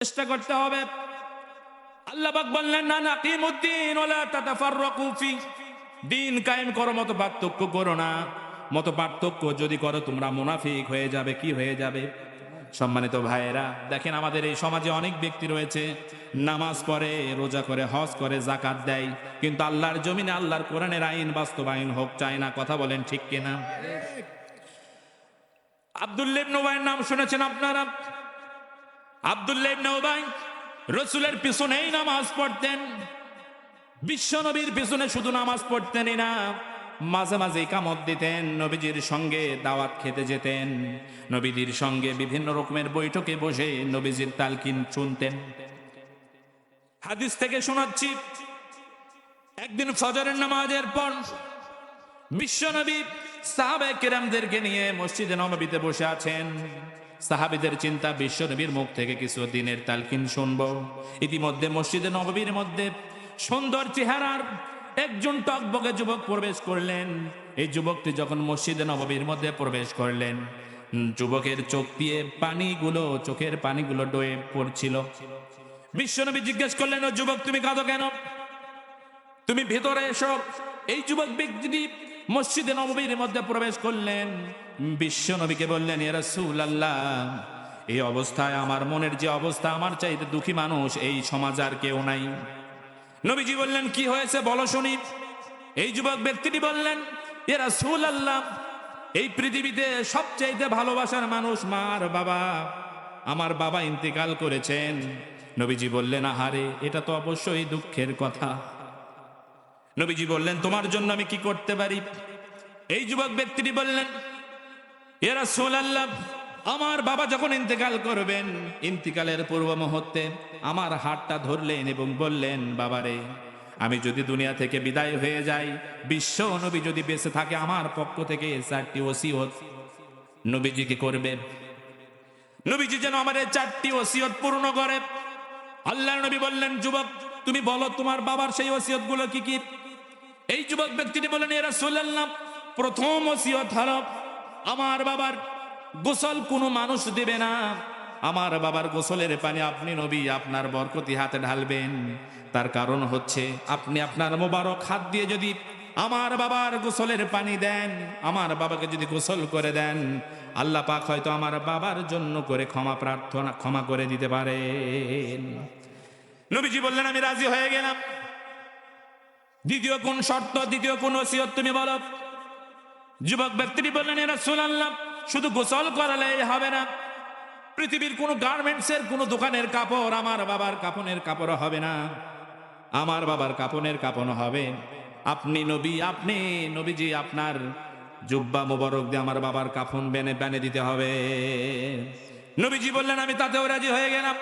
চেষ্টা করতে হবে। আল্লাহ পাক বললেন না না কিমুদ্দিন ওলা তাতাফাররাকু ফি। দিন কায়েম করো মত পার্থক্য করো না। মত পার্থক্য যদি করো তোমরা মুনাফিক হয়ে যাবে কি হয়ে যাবে? সম্মানিত ভাইয়েরা দেখেন আমাদের এই সমাজে অনেক ব্যক্তি রয়েছে নামাজ পড়ে রোজা করে হজ করে জাকাত দেয় কিন্তু আল্লাহর জমিনে আল্লাহর কোরআনের আইন বাস্তবায়ন হোক চায় না কথা বলেন ঠিক কিনা? আব্দুল্লেব নোবাইয়ের নাম শুনেছেন আপনারা? আব্দুল্লেব নোবাই রসুলের পিছনেই নামাজ পড়তেন। বিশ্ব নবীর পিছনে শুধু নামাজ পড়তেনই না, মাঝে মাঝে কামত দিতেন, নবীজির সঙ্গে দাওয়াত খেতে যেতেন। নবীজির সঙ্গে বিভিন্ন রকমের বৈঠকে বসে নবীজির তালকিন শুনতেন। হাদিস থেকে শোনাচ্ছি, একদিন ফজরের নামাজের পর বিশ্বনবী সাহাবে কেরামদেরকে নিয়ে মসজিদে নবীতে বসে আছেন। সাহাবিদের চিন্তা বিশ্বনবীর মুখ থেকে কিছু দিনের তালকিন শুনব। ইতিমধ্যে মসজিদে নববীর মধ্যে সুন্দর চেহারার একজন টকবগে যুবক প্রবেশ করলেন। এই যুবকটি যখন মসজিদে নববীর মধ্যে প্রবেশ করলেন, যুবকের চোখ দিয়ে পানিগুলো, চোখের পানিগুলো ডয়ে পড়ছিল। বিশ্বনবী জিজ্ঞেস করলেন, ও যুবক, তুমি কাঁদো কেন? তুমি ভেতরে এসো। এই যুবক ব্যক্তিটি মসজিদে নববীর মধ্যে প্রবেশ করলেন। বিশ্ব নবীকে বললেন এরা আল্লাহ এই অবস্থায় আমার মনের যে অবস্থা, আমার চাইতে দুঃখী মানুষ, এই সমাজ আর কেউ নাই। নবীজি বললেন, কি হয়েছে বলো শুনি। এই যুবক ব্যক্তিটি বললেন এরা সুল আল্লাহ এই পৃথিবীতে সবচাইতে ভালোবাসার মানুষ মার বাবা। আমার বাবা ইন্তেকাল করেছেন। নবীজি বললেন, আহারে, এটা তো অবশ্যই দুঃখের কথা। নবীজি বললেন, তোমার জন্য আমি কি করতে পারি? এই যুবক ব্যক্তিটি বললেন এরা সোলাল্লাহ আমার বাবা যখন ইন্তেকাল করবেন, ইন্তিকালের পূর্ব মুহূর্তে আমার হাতটা ধরলেন এবং বললেন, বাবারে, আমি যদি দুনিয়া থেকে বিদায় হয়ে যাই, বিশ্ব নবী যদি বেঁচে থাকে আমার পক্ষ থেকে চারটি ওসিয়ত নবীজি কি করবে নবীজি যেন আমাদের চারটি ওসিয়ত পূর্ণ করে। আল্লাহ নবী বললেন, যুবক, তুমি বলো তোমার বাবার সেই ওসিয়তগুলো কি কি? এই যুবক ব্যক্তিটি বলেন এরা সোল্লাম প্রথম ওসিয়ত হলো, আমার বাবার গোসল কোনো মানুষ দেবে না। আমার বাবার গোসলের পানি আপনি নবী, আপনার বরকতি হাতে ঢালবেন। তার কারণ হচ্ছে, আপনি আপনার মোবারক হাত দিয়ে যদি আমার বাবার গোসলের পানি দেন, আমার বাবাকে যদি গোসল করে দেন, আল্লাহ পাক হয়তো আমার বাবার জন্য করে ক্ষমা প্রার্থনা, ক্ষমা করে দিতে পারেন। নবীজি বললেন, আমি রাজি হয়ে গেলাম। দ্বিতীয় কোন শর্ত, দ্বিতীয় কোন ওসিয়ত তুমি বলো। যুবক ব্যক্তিটি বললেন এরা সুনাল্লাম শুধু গোসল করালে হবে না। পৃথিবীর কোনো গার্মেন্টসের, কোনো দোকানের কাপড় আমার বাবার কাপনের কাপড় হবে না। আমার বাবার কাপনের কাপড় হবে। আপনি নবী, আপনি নবীজি, আপনার জুব্বা মোবারক দিয়ে আমার বাবার কাফন বেনে বেনে দিতে হবে। নবীজি বললেন, আমি তাতেও রাজি হয়ে গেলাম।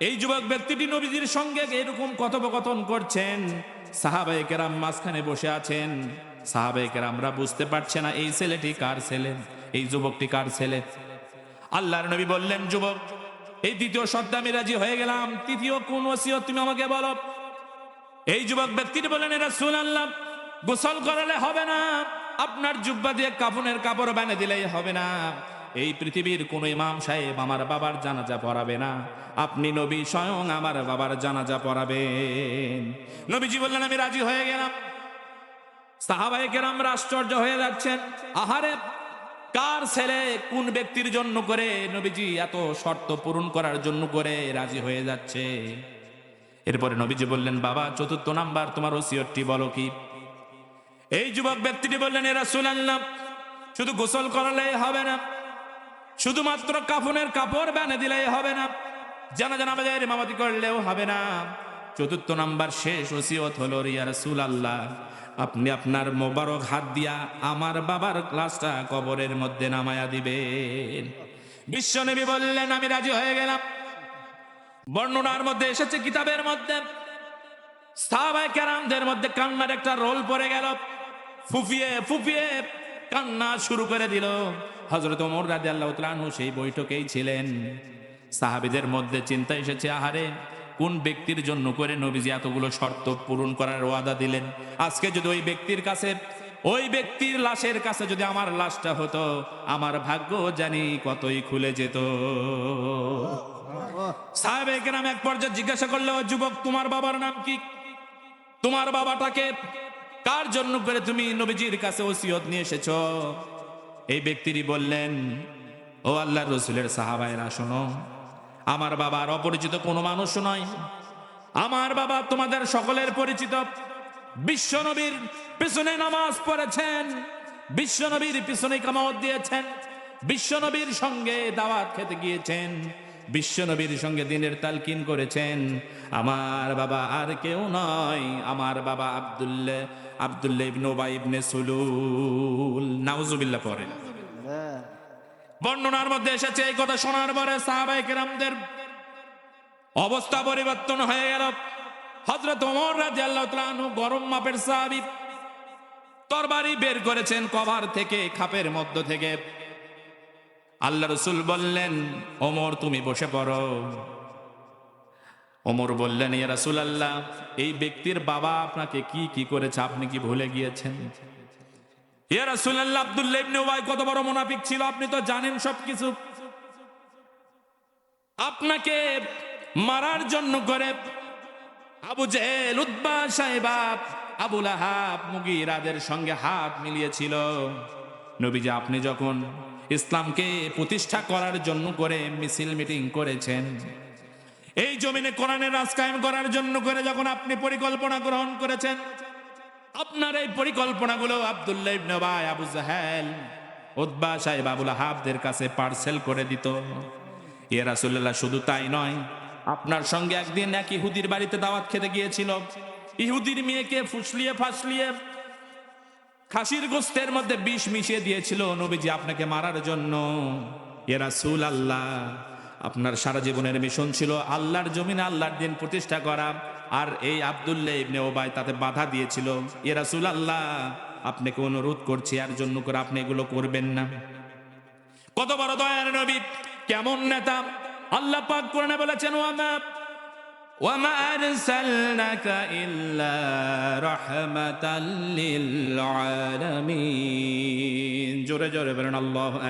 এই যুবক ব্যক্তিটি নবীজির সঙ্গে এরকম কথোপকথন করছেন। সাহাবাই কেরাম মাঝখানে বসে আছেন। সাহাবাই কেরামরা বুঝতে পারছে না, এই ছেলেটি কার ছেলে? এই যুবকটি কার ছেলে? আল্লাহর নবী বললেন, যুবক, এই দ্বিতীয় শব্দে আমি রাজি হয়ে গেলাম। তৃতীয় কোন ওসিয়ত তুমি আমাকে বলো? এই যুবক ব্যক্তিটি বললেন এরা শুন আল্লাহ গোসল করালে হবে না। আপনার জুব্বা দিয়ে কাফনের কাপড় বানিয়ে দিলেই হবে না। এই পৃথিবীর কোন ইমাম সাহেব আমার বাবার জানাজা পড়াবে না। আপনি নবী স্বয়ং আমার বাবার জানাজা পড়াবেন। নবীজি বললেন, আমি রাজি হয়ে গেলাম। সাহাবাই কেরাম আশ্চর্য হয়ে যাচ্ছেন। আহারে, কার ছেলে কোন ব্যক্তির জন্য করে নবীজি এত শর্ত পূরণ করার জন্য করে রাজি হয়ে যাচ্ছে? এরপরে নবীজি বললেন, বাবা, চতুর্থ নাম্বার তোমার ওসিয়তটি বলো কি? এই যুবক ব্যক্তিটি বললেন এরা শুনাল্লাম শুধু গোসল করালেই হবে না শুধুমাত্র কাফনের কাপড় বানিয়ে দিলেই হবে না। জানা জানা বাজারে মামাতি করলেও হবে না। চতুর্থ নাম্বার শেষ ওসিয়ত হলো রিয়া রাসূল আল্লাহ আপনি আপনার মোবারক হাত দিয়া আমার বাবার ক্লাসটা কবরের মধ্যে নামায়া দিবেন। বিশ্বনবী বললেন, আমি রাজি হয়ে গেলাম। বর্ণনার মধ্যে এসেছে কিতাবের মধ্যে। সাহাবায়ে কেরামদের মধ্যে কান্নার একটা রোল পড়ে গেল। ফুফিয়ে ফুফিয়ে কান্না শুরু করে দিল। হজরত ওমর রাজি আল্লাহ তালু সেই বৈঠকেই ছিলেন। সাহাবিদের মধ্যে চিন্তা এসেছে, আহারে, কোন ব্যক্তির জন্য করে নবীজি এতগুলো শর্ত পূরণ করার ওয়াদা দিলেন? আজকে যদি ওই ব্যক্তির কাছে, ওই ব্যক্তির লাশের কাছে যদি আমার লাশটা হতো, আমার ভাগ্য জানি কতই খুলে যেত। সাহেবের নাম এক পর্যায়ে জিজ্ঞাসা করল, যুবক, তোমার বাবার নাম কি? তোমার বাবাটাকে কার জন্য করে তুমি নবীজির কাছে ওসিয়ত নিয়ে এসেছ? এই ব্যক্তিটি বললেন, ও আল্লাহ রসুলের সাহাবায়রা, শোনো, আমার বাবার অপরিচিত কোনো মানুষ নয়। আমার বাবা তোমাদের সকলের পরিচিত। বিশ্বনবীর পিছনে নামাজ পড়েছেন বিশ্বনবীর পিছনে কামাত দিয়েছেন বিশ্বনবীর সঙ্গে দাওয়াত খেতে গিয়েছেন। বিশ্বনবীর সঙ্গে দিনের তালকিন করেছেন। আমার বাবা আর কেউ নয় আমার বাবা আব্দুল্লাহ আব্দুল্লাহ ইবনে উবাই ইবনে সুলুল। নাউজুবিল্লাহ পড়েন। বর্ণনার মধ্যে এসেছে এই কথা শোনার পরে সাহাবাই কেরামদের অবস্থা পরিবর্তন হয়ে গেল। হজরত ওমর রাজি আল্লাহ গরম মাপের সাহাবি তরবারি বের করেছেন কভার থেকে, খাপের মধ্য থেকে। আল্লাহ রসুল বললেন, ওমর, তুমি বসে পড়ো। ওমর বললেন, ইয়া রাসূল আল্লাহ এই ব্যক্তির বাবা আপনাকে কি কি করেছে আপনি কি ভুলে গিয়েছেন? ইয়া রাসূলুল্লাহ, আব্দুল্লাহ ইবনে কত বড় মুনাফিক ছিল, আপনি তো জানেন সবকিছু। আপনাকে মারার জন্য করে আবু জেহেল উদ্বা সাহেবা আবুল আহাব মুগিরাদের সঙ্গে হাত মিলিয়েছিল। নবীজি, আপনি যখন ইসলামকে প্রতিষ্ঠা করার জন্য করে মিছিল মিটিং করেছেন। এই জমিনে কোরআনের রাজ কায়েম করার জন্য করে যখন আপনি পরিকল্পনা গ্রহণ করেছেন, আপনার এই পরিকল্পনাগুলো আব্দুল্লাহ ইবনে ভাই আবু জাহেল উদ্বা সাহেব আবুল আহাবদের কাছে পার্সেল করে দিত। ইয়ে রাসূলুল্লাহ শুধু তাই নয়, আপনার সঙ্গে একদিন এক ইহুদির বাড়িতে দাওয়াত খেতে গিয়েছিল। ইহুদির মেয়েকে ফুসলিয়ে ফাসলিয়ে খাসির গোস্তের মধ্যে বিষ মিশিয়ে দিয়েছিল নবীজি আপনাকে মারার জন্য। ইয়ে রাসূল আল্লাহ আপনার সারা জীবনের মিশন ছিল আল্লাহর জমিনে আল্লাহর দিন প্রতিষ্ঠা করা, আর এই আব্দুল্লাহ ইবনে ওবাই তাতে বাধা দিয়েছিল। এ রাসূল আল্লাহ আপনাকে অনুরোধ করছি, আর জন্য করে আপনি এগুলো করবেন না। কত বড় দয়ার নবী, কেমন নেতা। আল্লাহ পাক কোরআনে বলেছেন ওয়ামা আরসালনাকা ইল্লা রাহমাতাল লিল আলামিন জোরে জোরে বলেন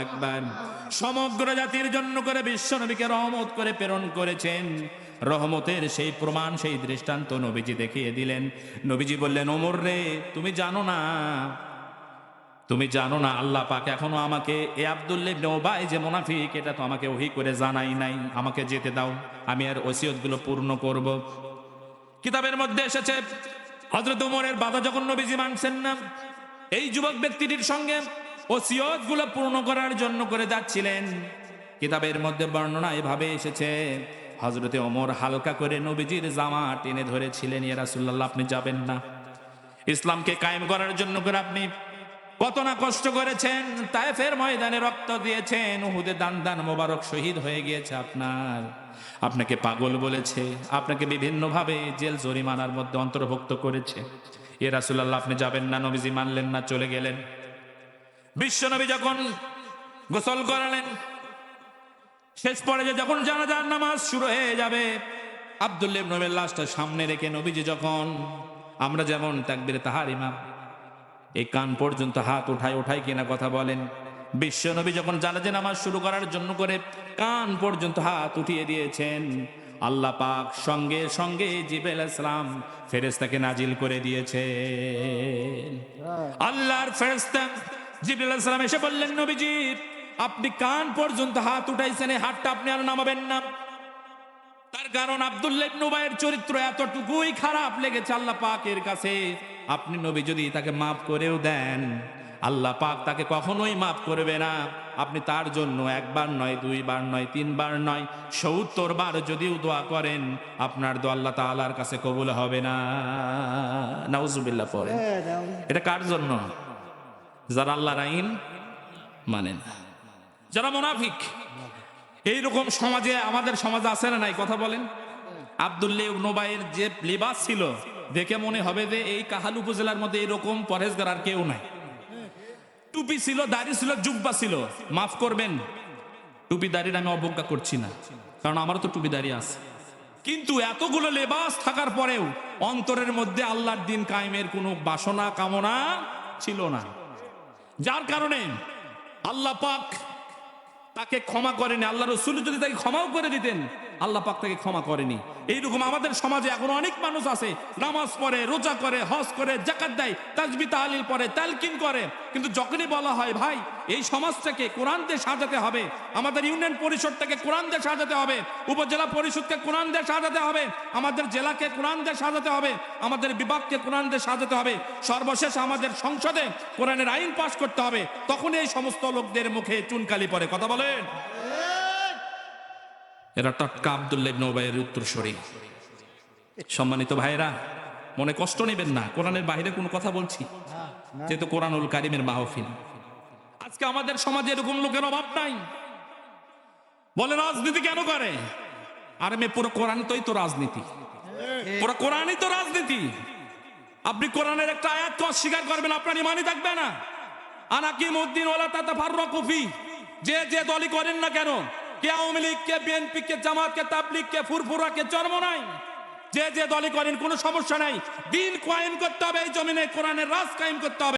আকবার। সমগ্র জাতির জন্য করে বিশ্ব নবীকে রহমত করে প্রেরণ করেছেন। রহমতের সেই প্রমাণ, সেই দৃষ্টান্ত নবীজি দেখিয়ে দিলেন। নবীজি বললেন, ওমর রে, তুমি জানো না তুমি জানো না, আল্লাহ পাক এখনও আমাকে, এ আব্দুল্লাহ ইবনে ওবাই যে মুনাফিক, এটা তো আমাকে ওহি করে জানাই নাই, আমাকে যেতে দাও, আমি আর ওসিয়তগুলো পূর্ণ করব। কিতাবের মধ্যে এসেছে হজরত ওমরের বাবা যখন নবীজি মানছেন না, এই যুবক ব্যক্তিটির সঙ্গে ওসিয়তগুলো পূর্ণ করার জন্য করে যাচ্ছিলেন। কিতাবের মধ্যে বর্ণনা এভাবে এসেছে হজরতে ওমর হালকা করে নবীজির জামা টেনে ধরেছিলেন, ইয়া রাসূলুল্লাহ, আপনি যাবেন না। ইসলামকে কায়েম করার জন্য করে আপনি কত না কষ্ট করেছেন, তায়েফের ময়দানে রক্ত দিয়েছেন, উহুদে দান দান মোবারক শহীদ হয়ে গিয়েছে আপনার। আপনাকে পাগল বলেছে, আপনাকে বিভিন্নভাবে জেল জরিমানার মধ্যে অন্তর্ভুক্ত করেছে। এ রাসূলুল্লাহ, আপনি যাবেন না, নবীজি মানলেন না, চলে গেলেন। বিশ্বনবী যখন গোসল করালেন, শেষ পর্যায়ে যখন জানাজার নামাজ শুরু হয়ে যাবে আব্দুল্লাহ ইবনে নবের লাশটা সামনে রেখে নবীজি যখন, আমরা যেমন তাকবীরে তাহার ইমাম এই কান পর্যন্ত হাত উঠায় উঠায় কিনা কথা বলেন। বিশ্ব নবী যখন জানাজে নামাজ শুরু করার জন্য করে কান পর্যন্ত হাত উঠিয়ে দিয়েছেন, আল্লাহ পাক সঙ্গে সঙ্গে জিবেল ইসলাম ফেরেস্তাকে নাজিল করে দিয়েছে আল্লাহর ফেরেস্তা জিবরিল ইসলাম এসে বললেন, নবীজি, আপনি কান পর্যন্ত হাত উঠাইছেন, এই হাতটা আপনি আর নামাবেন না। তার কারণ আব্দুল্লাহ ইবনে উবাইয়ের চরিত্র এতটুকুই খারাপ লেগেছে আল্লাহ পাকের কাছে। আপনি নবী যদি তাকে মাফ করেও দেন আল্লাহ পাক তাকে কখনোই মাফ করবে না। আপনি তার জন্য একবার নয় দুইবার নয় তিনবার নয় সত্তর বার যদিও দোয়া করেন আপনার দোয়া আল্লাহ তাআলার কাছে কবুল হবে না। নাউজুবিল্লাহ পরে এটা কার জন্য? যারা আল্লাহর আইন মানে না। যারা মোনাফিক এইরকম সমাজে আমাদের সমাজে আছে না নাই? কথা বলেন। আবদুল্লাহ নোবাইয়ের যে লেবাস ছিল দেখে মনে হবে যে এই কাহাল উপজেলার মধ্যে এরকম পরেশগার আর কেউ নাই। টুপি ছিল, দাড়ি ছিল, জুব্বা ছিল। মাফ করবেন। টুপি দাড়ির আমি অবজ্ঞা করছি না, কারণ আমারও তো টুপি দাড়ি আছে। কিন্তু এতগুলো লেবাস থাকার পরেও অন্তরের মধ্যে আল্লাহর দিন কায়েমের কোনো বাসনা, কামনা ছিল না। যার কারণে আল্লাহ পাক তাকে ক্ষমা করেনি আল্লাহ রসুল যদি তাকে ক্ষমাও করে দিতেন আল্লাহ পাক তাকে ক্ষমা করেনি। এইরকম আমাদের সমাজে এখন অনেক মানুষ আছে, নামাজ পড়ে, রোজা করে, হজ করে জাকাত দেয়, তাজবি, তাহলিল পড়ে, তালকিন করে। কিন্তু যখনই বলা হয়, ভাই, এই সমাজটাকে কোরআন দিয়ে সাজাতে হবে, আমাদের ইউনিয়ন পরিষদটাকে কোরআন দিয়ে সাজাতে হবে, উপজেলা পরিষদকে কোরআন দিয়ে সাজাতে হবে, আমাদের জেলাকে কোরআন দিয়ে সাজাতে হবে, আমাদের বিভাগকে কোরআন দিয়ে সাজাতে হবে, সর্বশেষ আমাদের সংসদে কোরআনের আইন পাশ করতে হবে তখন এই সমস্ত লোকদের মুখে চুনকালি পড়ে। কথা বলেন? এরা টটকা আবদুল্লাহ ইবনে উবাইয়ের উত্তরসূরি। সম্মানিত ভাইরা মনে কষ্ট নেবেন না, কোরআনের বাইরে কোনো কথা বলছি। যেহেতু কোরআনুল কারিমের মাহফিল। আজকে আমাদের সমাজে এরকম লোকের অভাব নাই। বলে রাজনীতি কেন করে? আরে মে পুরো কোরআন তোই তো রাজনীতি। পুরো কোরআনই তো রাজনীতি। আপনি কোরআনের একটা আয়াত অস্বীকার করবেন, আপনার ইমানই থাকবে না। আনাকিম উদ্দিন ওলা তাতা ফাররাকুফি যে যে দলই করেন না কেন কে আওয়ামী লীগ কে বিএনপি কে জামাত কে তাবলিগ কে ফুরফুরা কে জন্ম নাই যে যে দলই করেন কোনো সমস্যা নাই দিন কয়েম করতে হবে এই জমিনে কোরআনের রাজ কায়েম করতে হবে